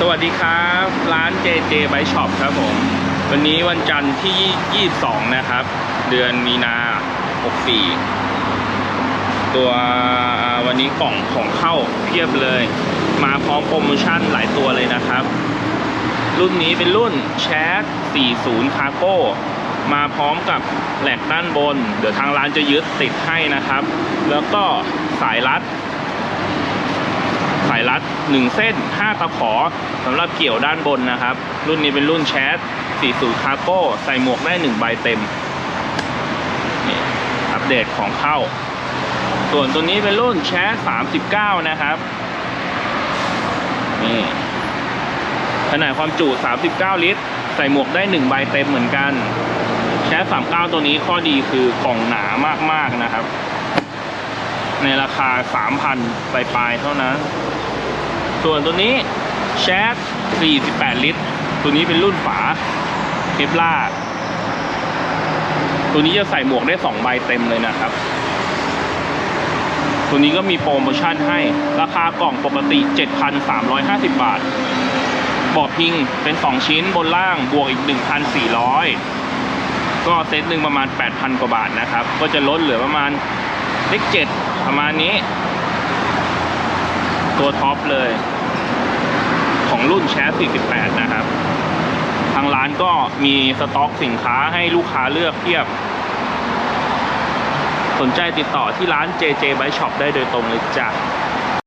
สวัสดีครับ ร้าน JJ Bike Shop ครับผม วันนี้วันจันทร์ที่ 22 นะครับ เดือนมีนา 64 ตัววันนี้กล่องของเข้าเพียบเลย มาพร้อมโปรโมชั่นหลายตัวเลยนะครับ รุ่นนี้เป็นรุ่น Chat 40 Cargo มาพร้อมกับแหลกด้านบน เดี๋ยวทางร้านจะยึดติดให้นะครับ แล้วก็สายรัด สายรัด 1 เส้น 5 ตะขอสำหรับเกี่ยวด้านบนนะครับ รุ่นนี้เป็นรุ่นแชท40คาร์โก้ ใส่หมวกได้1ใบเต็มนี่อัปเดตของเข้า ส่วนตัวนี้เป็นรุ่นแชท39 นะครับนี่ขนาดความจุ 39 ลิตร ใส่หมวกได้1ใบเต็มเหมือนกัน แชท39 ตัวนี้ข้อดีคือกล่องหนามากๆนะครับ ในราคา 3,000ปลายๆเท่านั้น ส่วนตัวนี้แชท48 ลิตร ตัวนี้เป็นรุ่นฝาเคปล่าตัวนี้จะใส่หมวกได้ 2 ใบเต็มเลยนะครับ ตัวนี้ก็มีโปรโมชั่นให้ราคากล่องปกติ 7,350 บาทบาะพิงเป็น 2 ชิ้นบนล่างบวกอีก 1,400 ก็เซตหนึ่งประมาณ 8,000 กว่าบาทนะครับ ก็จะลดเหลือประมาณเลขเจ็ด ประมาณนี้ ตัวท็อปเลย ของรุ่นแชส48 นะครับ ทางร้านก็มีสต็อกสินค้าให้ลูกค้าเลือกเทียบ สนใจติดต่อที่ร้าน JJ Bike Shop ได้โดยตรงเลยจ้ะ